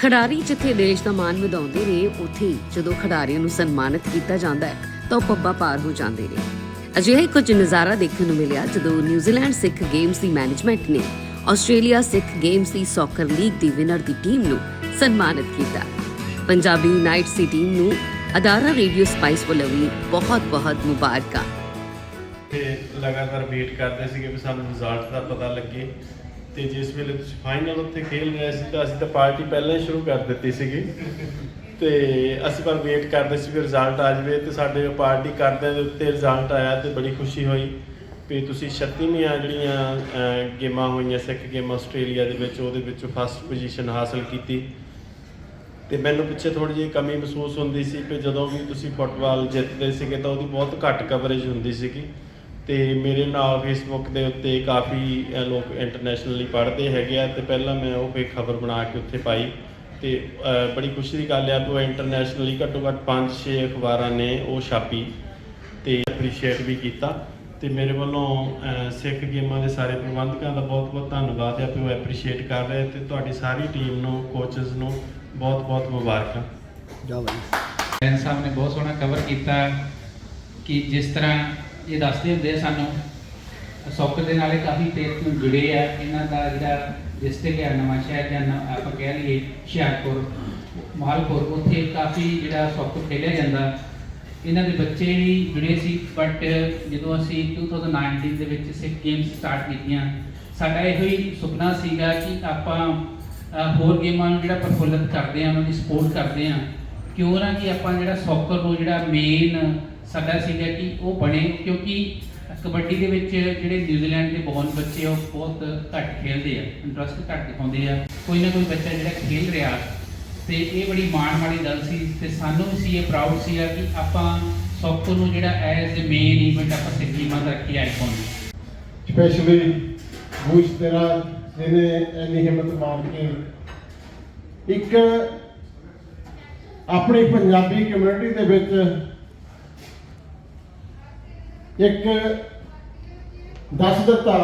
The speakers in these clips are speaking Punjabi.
ਖਿਡਾਰੀ ਜਿੱਥੇ ਦੇਸ਼ ਦਾ ਮਾਣ ਵਧਾਉਂਦੇ ਨੇ, ਉੱਥੇ ਹੀ ਜਦੋਂ ਖਿਡਾਰੀਆਂ ਨੂੰ ਸਨਮਾਨਿਤ ਕੀਤਾ ਜਾਂਦਾ ਹੈ, ਤਾਂ ਉਹ ਪੱਬਾਂ ਪਾਰ ਹੋ ਜਾਂਦੇ ਨੇ। ਅਜਿਹਾ ਹੀ ਕੁਝ ਨਜ਼ਾਰਾ ਦੇਖਣ ਨੂੰ ਮਿਲਿਆ ਜਦੋਂ ਨਿਊਜ਼ੀਲੈਂਡ ਸਿੱਖ ਗੇਮਸ ਦੀ ਮੈਨੇਜਮੈਂਟ ਨੇ ਆਸਟ੍ਰੇਲੀਆ ਸਿੱਖ ਗੇਮਸ ਦੀ ਸੌਕਰ ਲੀਗ ਦੀ ਵਿਨਰ ਦੀ ਟੀਮ ਨੂੰ ਸਨਮਾਨਿਤ ਕੀਤਾ। ਪੰਜਾਬੀ ਯੂਨਾਈਟ ਦੀ ਟੀਮ ਨੂੰ ਅਦਾਰਾ ਰੇਡੀਓ ਸਪਾਈਸ ਵੱਲੋਂ ਵੀ ਬਹੁਤ-ਬਹੁਤ ਮੁਬਾਰਕਾਂ। ਤੇ ਲਗਾਤਾਰ ਵੇਟ ਕਰਦੇ ਸੀਗੇ ਵੀ ਸਾਨੂੰ ਰਿਜ਼ਲਟ ਦਾ ਪਤਾ ਲੱਗੇ। ਤੇ ਜਿਸ ਵੇਲੇ ਤੁਸੀਂ ਫਾਈਨਲ ਉੱਤੇ ਖੇਲ ਰਹੇ ਸੀ ਤਾਂ ਅਸੀਂ ਤਾਂ ਪਾਰਟੀ ਪਹਿਲਾਂ ਹੀ ਸ਼ੁਰੂ ਕਰ ਦਿੱਤੀ ਸੀਗੀ। ਤੇ ਅਸੀਂ ਪਰ ਵੇਟ ਕਰਦੇ ਸੀ ਵੀ ਰਿਜ਼ਲਟ ਆ ਜਾਵੇ ਤੇ ਸਾਡੇ ਪਾਰਟੀ ਕਰਦਿਆਂ ਦੇ ਉੱਤੇ ਰਿਜ਼ਲਟ ਆਇਆ ਤੇ ਬੜੀ ਖੁਸ਼ੀ ਹੋਈ ਵੀ ਤੁਸੀਂ 36ਵੀਆਂ ਜਿਹੜੀਆਂ ਗੇਮਾਂ ਹੋਈਆਂ ਸਿੱਖ ਗੇਮ ਆਸਟ੍ਰੇਲੀਆ ਦੇ ਵਿੱਚ, ਉਹਦੇ ਵਿੱਚ ਫਸਟ ਪੋਜੀਸ਼ਨ ਹਾਸਲ ਕੀਤੀ। ਤੇ ਮੈਨੂੰ ਪਿੱਛੇ ਥੋੜੀ ਜਿਹੀ ਕਮੀ ਮਹਿਸੂਸ ਹੁੰਦੀ ਸੀ ਕਿ ਜਦੋਂ ਵੀ ਤੁਸੀਂ ਫੁੱਟਬਾਲ ਜਿੱਤਦੇ ਸੀਗੇ ਤਾਂ ਉਹਦੀ ਬਹੁਤ ਘੱਟ ਕਵਰੇਜ ਹੁੰਦੀ ਸੀਗੀ। ਤੇ ਮੇਰੇ ਨਾਲ ਫੇਸਬੁੱਕ ਦੇ ਉੱਤੇ ਕਾਫੀ ਲੋਕ ਇੰਟਰਨੈਸ਼ਨਲੀ ਪੜ੍ਹਦੇ ਹੈਗੇ ਆ ਤੇ ਪਹਿਲਾਂ ਮੈਂ ਉਹ ਕੋਈ ਖਬਰ ਬਣਾ ਕੇ ਉੱਥੇ ਪਾਈ ਤੇ ਬੜੀ ਖੁਸ਼ੀ ਦੀ ਗੱਲ ਆ ਕਿ ਉਹ ਇੰਟਰਨੈਸ਼ਨਲੀ ਘੱਟੋ ਘੱਟ 5-6 ਅਖਬਾਰਾਂ ਨੇ ਉਹ ਛਾਪੀ ਤੇ ਐਪਰੀਸ਼ੀਏਟ ਵੀ ਕੀਤਾ ਤੇ ਮੇਰੇ ਵੱਲੋਂ ਸਿੱਖ ਗੇਮਾਂ ਦੇ ਸਾਰੇ ਪ੍ਰਬੰਧਕਾਂ ਦਾ ਬਹੁਤ-ਬਹੁਤ ਧੰਨਵਾਦ ਹੈ ਕਿ ਉਹ ਐਪਰੀਸ਼ੀਏਟ ਕਰ ਰਹੇ ਤੇ ਤੁਹਾਡੀ ਸਾਰੀ ਟੀਮ ਨੂੰ ਕੋਚਸ ਨੂੰ ਬਹੁਤ-ਬਹੁਤ ਮੁਬਾਰਕਾਂ। ਬੈਨ ਸਾਹਿਬ ਨੇ ਬਹੁਤ ਸੋਹਣਾ ਕਵਰ ਕੀਤਾ ਕਿ ਜਿਸ ਤਰ੍ਹਾਂ ਇਹ ਦੱਸਦੇ ਹੁੰਦੇ ਆ ਸਾਨੂੰ ਸੌਕਰ ਦੇ ਨਾਲੇ ਕਾਫੀ ਤੇਜ਼ ਤੋਂ ਜੁੜੇ ਆ, ਇਹਨਾਂ ਦਾ ਜਿਹੜਾ ਡਿਸਟ੍ਰਿਕਟ ਹੈ ਨਵਾਂ ਸ਼ਹਿਰ ਜਾਂ ਨਾ- ਆਪਾਂ ਕਹਿ ਲਈਏ ਹੁਸ਼ਿਆਰਪੁਰ ਮਾਲਪੁਰ ਉੱਥੇ ਕਾਫੀ ਜਿਹੜਾ ਸੌਕਰ ਖੇਡਿਆ ਜਾਂਦਾ। ਇਹਨਾਂ ਦੇ ਬੱਚੇ ਵੀ ਜੁੜੇ ਸੀ ਬਟ ਜਦੋਂ ਅਸੀਂ 2019 ਦੇ ਵਿੱਚ ਸਿੱਖ ਗੇਮਸ ਸਟਾਰਟ ਕੀਤੀਆਂ, ਸਾਡਾ ਇਹੋ ਹੀ ਸੁਪਨਾ ਸੀਗਾ ਕਿ ਆਪਾਂ ਹੋਰ ਗੇਮਾਂ ਨੂੰ ਜਿਹੜਾ ਪ੍ਰਫੁੱਲਤ ਕਰਦੇ ਆ, ਉਹਨਾਂ ਦੀ ਸਪੋਰਟ ਕਰਦੇ ਆ। ਕਿਉਂ ਨਾ ਕਿ ਆਪਾਂ ਜਿਹੜਾ ਸੌਕਰ ਨੂੰ ਜਿਹੜਾ ਮੇਨ ਸਾਡਾ ਸੀਗਾ ਕਿ ਉਹ ਬਣੇ? ਕਿਉਂਕਿ ਕਬੱਡੀ ਦੇ ਵਿੱਚ ਜਿਹੜੇ ਨਿਊਜ਼ੀਲੈਂਡ ਦੇ ਬੌਨ ਬੱਚੇ ਉਹ ਬਹੁਤ ਘੱਟ ਖੇਡਦੇ ਆ ਇੰਟਰਸਟ ਘੱਟ ਦਿਖਾਉਂਦੇ ਆ। ਕੋਈ ਨਾ ਕੋਈ ਬੱਚਾ ਜਿਹੜਾ ਖੇਡ ਰਿਹਾ ਤੇ ਇਹ ਬੜੀ ਮਾਣ ਵਾਲੀ ਗੱਲ ਸੀ ਤੇ ਸਾਨੂੰ ਵੀ ਸੀ, ਇਹ ਪ੍ਰਾਊਡ ਸੀਗਾ ਕਿ ਆਪਾਂ ਸੌਕਰ ਨੂੰ ਜਿਹੜਾ ਐਜ਼ ਅ ਮੇਨ ਇਵੈਂਟ ਆਪਾਂ ਸਿੱਖੀ ਗੇਮਾਂ ਦਾ ਰੱਖਿਆ ਆਈਕਨ ਸਪੈਸ਼ਲੀ ਬੂਸ਼ ਤੇਰਾ, ਜਿਹਨੇ ਇੰਨੀ ਹਿੰਮਤ ਮਾਰ ਕੇ ਇੱਕ ਆਪਣੀ ਪੰਜਾਬੀ ਕਮਿਊਨਿਟੀ ਦੇ ਵਿੱਚ ਇੱਕ ਦੱਸ ਦਿੱਤਾ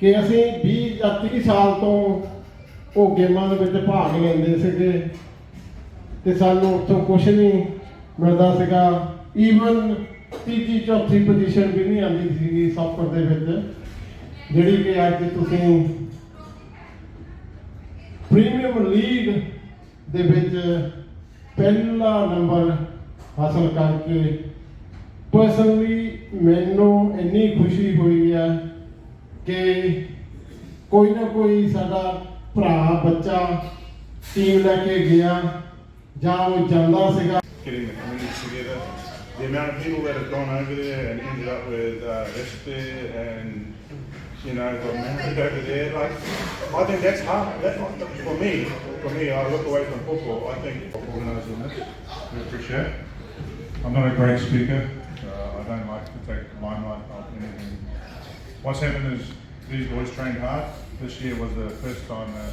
ਕਿ ਅਸੀਂ 20 ਜਾਂ 30 ਸਾਲ ਤੋਂ ਉਹ ਗੇਮਾਂ ਦੇ ਵਿੱਚ ਭਾਗ ਲੈਂਦੇ ਸੀਗੇ ਤੇ ਸਾਨੂੰ ਉੱਥੋਂ ਕੁਝ ਨਹੀਂ ਮਿਲਦਾ ਸੀਗਾ। ਈਵਨ ਤੀਜੀ, ਚੌਥੀ ਪੋਜੀਸ਼ਨ ਵੀ ਨਹੀਂ ਆਉਂਦੀ ਸੀਗੀ ਸੌਕਰ ਦੇ ਵਿੱਚ, ਜਿਹੜੀ ਕਿ ਅੱਜ ਤੁਸੀਂ ਪ੍ਰੀਮੀਅਮ ਲੀਗ ਦੇ ਵਿੱਚ ਪਹਿਲਾ ਨੰਬਰ ਹਾਸਲ ਕਰਕੇ ਪਰਸਨਲੀ ਮੈਨੂੰ ਇੰਨੀ ਖੁਸ਼ੀ ਹੋਈ ਹੈ ਕਿ ਕੋਈ ਨਾ ਕੋਈ ਸਾਡਾ ਭਰਾ, ਬੱਚਾ ਟੀਮ ਲੈ ਕੇ ਗਿਆ ਜਾਂ ਉਹ ਜਾਂਦਾ ਸੀਗਾ getting the community together. The amount of people that have gone over there and ended up with uh, and you know got married over there. Like, I think that's hard. For me, for me, I look away from football. I think organising this, we appreciate. it. I'm not a great speaker. Uh, I don't like to take the limelight of anything. What's happened is these boys trained hard. This year was the first time that,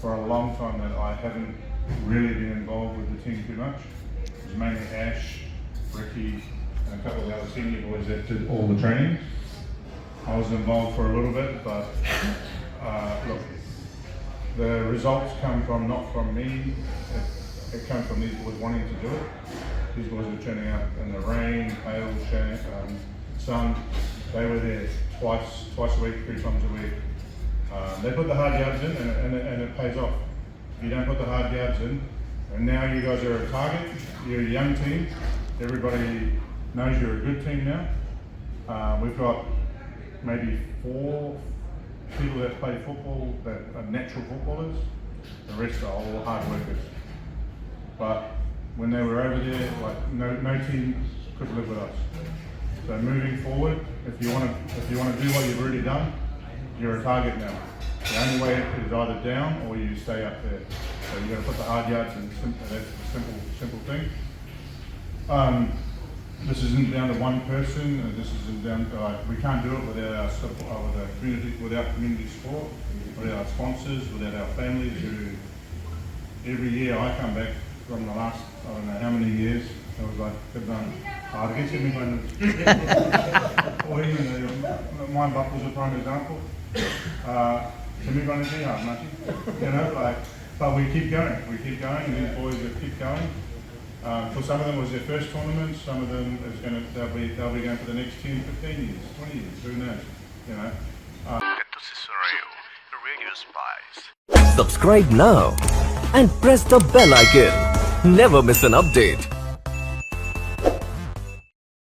for a long time, that I haven't really been involved with the team too much. It was mainly Ash, Ricky, and a couple of the other senior boys that did all the training. I was involved for a little bit, but uh, look, the results come from not from me. It, it comes from these boys wanting to do it. These boys were turning up in the rain, hail, um, sun. They were there twice, twice a week, three times a week. Uh, they put the hard yards in, and, it- and, and it pays off. If you don't put the hard yards in, and now you guys are a target. You're a young team. Everybody knows you're a good team now. Uh, we've got maybe four people that play football that are natural footballers. The rest are all hard workers. But when they were over there, like no, no team could live with us. So moving forward, if you want to if you want to do what you've already done, you're a target now. The only way is either down or you stay up there. So you got to put the hard yards in. That's a simple simple thing. Um, this isn't down to one person. uh, This isn't down to like we can't do it without our support, uh, with our community, without community support, without our sponsors, without our families who every year I come back from the last I don't know how many years. I was like, good hard against me when or even uh, mine Buck was a prime example. Uh, semi-running thing out, not you know, like, but we keep going, we keep going, and these boys will keep going. Uh, for some of them it was their first tournament, some of them is gonna, they'll be, they'll be going for the next 10, 15 years, 20 years, who knows, you know. Spice. Subscribe now and press the bell icon. Never miss an update.